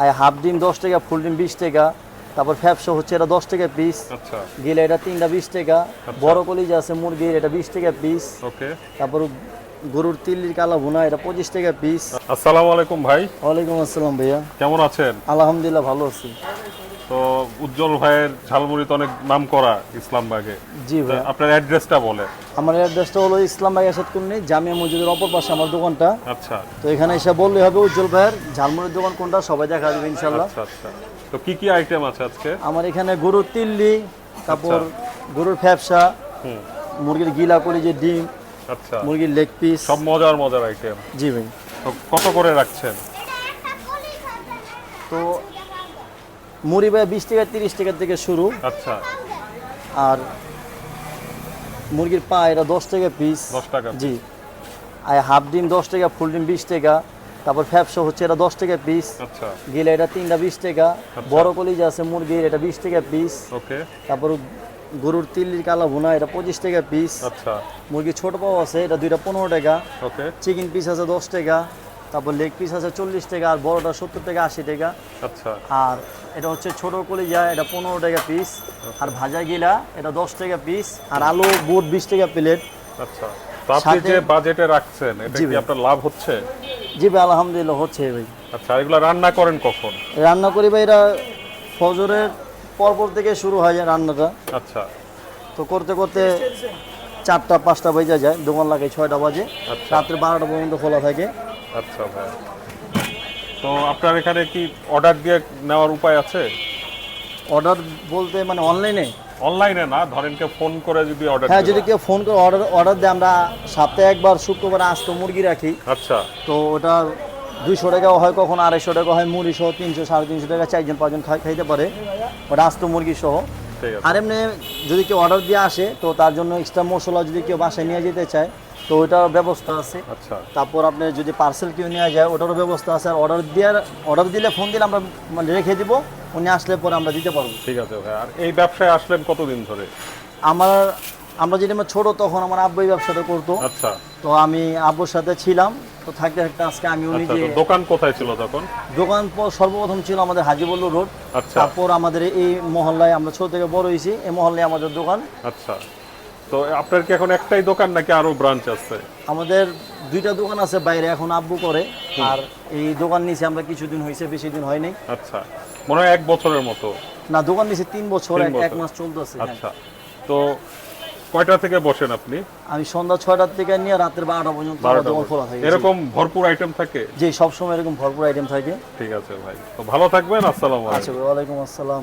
আর half ডিম দশ টাকা ফুল ডিম বিশ টাকা তারপর ফ্যাপসো হচ্ছে এটা দশ টাকা পিস গিলে গেলে এটা তিনটা বিশ টাকা বড় কলিজ আছে মুরগির এটা বিশ টাকা পিস তারপর গরুর তিল্লির কালা ভুনা এটা পঁচিশ টাকা পিস আসসালাম আলাইকুম ভাই। ওয়ালাইকুম আসসালাম ভাইয়া। কেমন আছেন? আলহামদুলিল্লাহ ভালো আছি। তো উজ্জ্বল ভাইয়ের ঝালমুড়ি তো অনেক নাম করা ইসলামবাগে জি ভাই। আপনার অ্যাড্রেসটা বলে আমার অ্যাড্রেসটা হলো ইসলাম ভাই আসাদ কুন্নি জামিয়া মসজিদের অপর পাশে আমার দোকানটা। আচ্ছা। তো এখানে এসে বললে হবে উজ্জ্বল ভাইয়ের ঝালমুড়ির দোকান কোনটা সবাই দেখা যাবে ইনশাল্লাহ আচ্ছা আচ্ছা। তো কি কি আইটেম আছে আজকে? আমার এখানে গরুর তিল্লি তারপর গরুর ফ্যাপসা হুম। মুরগির গিলা কলি যে ডিম আচ্ছা। মুরগির লেগ পিস সব মজার মজার আইটেম জি ভাই। তো কত করে রাখছেন? তো মুড়ি ভাই বিশ টাকা তিরিশ টাকা থেকে শুরু। আচ্ছা। আর মুরগির পা এটা দশ টাকা পিস দশ টাকা জি। আর হাফ ডিম দশ টাকা ফুল ডিম বিশ টাকা। তারপর ফ্যাপসো হচ্ছে এটা দশ টাকা পিস আচ্ছা। গেলে এটা তিনটা বিশ টাকা। বড় কলিজা আছে মুরগির এটা বিশ টাকা পিস ওকে। তারপর গরুর তিল্লির কালা ভুনা এটা পঁচিশ টাকা পিস আচ্ছা। মুরগির ছোট পাও আছে এটা দুইটা পনেরো টাকা। ওকে। চিকেন পিস আছে দশ টাকা। তারপর লেগ পিস আছে চল্লিশ টাকা আর বড়টা সত্তর টাকা আশি টাকা। আচ্ছা। আর এটা হচ্ছে ছোট কলিজা এটা পনেরো টাকা পিস আর ভাজা গিলা এটা দশ টাকা পিস আর আলু বুট বিশ টাকা প্লেট আচ্ছা। আপনি যে বাজেটে রাখছেন এটা কি। আপনার লাভ হচ্ছে? জি ভাই আলহামদুলিল্লাহ হচ্ছে ভাই। আচ্ছা এগুলো রান্না করেন কখন? রান্না করি ভাই এটা ফজরের পরপর থেকে শুরু হয় রান্নাটা। আচ্ছা। তো করতে করতে চারটা পাঁচটা বেজে যায় দোকান লাগে ছয়টা বাজে। আচ্ছা। রাত্রে বারোটা পর্যন্ত খোলা থাকে। আচ্ছা ভাই। তো আপনার এখানে কি অর্ডার দিয়ে নেওয়ার উপায় আছে? অর্ডার বলতে মানে অনলাইনে অনলাইনে না ধরেন কেউ ফোন করে যদি অর্ডার হ্যাঁ যদি কেউ ফোন করে অর্ডার অর্ডার দেয় আমরা সপ্তাহে একবার শুক্রবার আস্ত মুরগি রাখি। আচ্ছা। তো ওটা দুইশো টাকাও হয় কখন আড়াইশো টাকা হয় মুড়ি সহ তিনশো সাড়ে তিনশো টাকা চারজন পাঁচজন খাই খাইতে পারে। ওটা আস্ত মুরগি সহ আর এমনি যদি কেউ অর্ডার দিয়ে আসে তো তার জন্য এক্সট্রা মশলা যদি কেউ বাসায় নিয়ে যেতে চায় তো ওইটার ব্যবস্থা আছে। আচ্ছা। তারপর আপনি যদি পার্সেল কেউ নিয়ে যায় ওটারও ব্যবস্থা আছে। আর অর্ডার দেওয়ার অর্ডার দিলে ফোন দিলে আমরা মানে রেখে দিব উনি আসলে পরে আমরা দিতে পারব। ঠিক আছে ভাই। আর এই ব্যবসায় আসলেন কতদিন ধরে? আমার আমরা যেটা ছোট তখন আমার আব্বুই ব্যবসাটা করতো। আচ্ছা। তো আমি আব্বুর সাথে ছিলাম। তো থাকতে থাকতে আজকে আমিও আচ্ছা নিজে তো দোকান কোথায় ছিল তখন? দোকান সর্বপ্রথম ছিল আমাদের হাজিবল্লু রোড। আচ্ছা। তারপর আমাদের এই মহল্লায় আমরা ছোট থেকে বড় হয়েছি। এই মহল্লায় আমাদের দোকান। আচ্ছা। তো আপনার কি এখন একটাই দোকান নাকি আরও ব্রাঞ্চ আছে? আমাদের দুইটা দোকান আছে বাইরে এখন আব্বু করে। আর এই দোকান নিচে আমরা কিছুদিন হয়েছে বেশি দিন হয়নি আচ্ছা। মনে হয় এক বছরের মতো। না দোকান নিচে তিন বছর এক- এক মাস চলতেছে আচ্ছা। তো কয়টা থেকে বসেন আপনি? আমি সন্ধ্যা ছয়টার থেকে নিয়ে রাতের বারোটা পর্যন্ত দোকান খোলা থাকে। এরকম ভরপুর আইটেম থাকে? যে সবসময় এরকম ভরপুর আইটেম থাকে। ঠিক আছে ভাই। তো ভালো থাকবেন আসসালাম আলাইকুম। আচ্ছা ওয়ালাইকুম আসসালাম।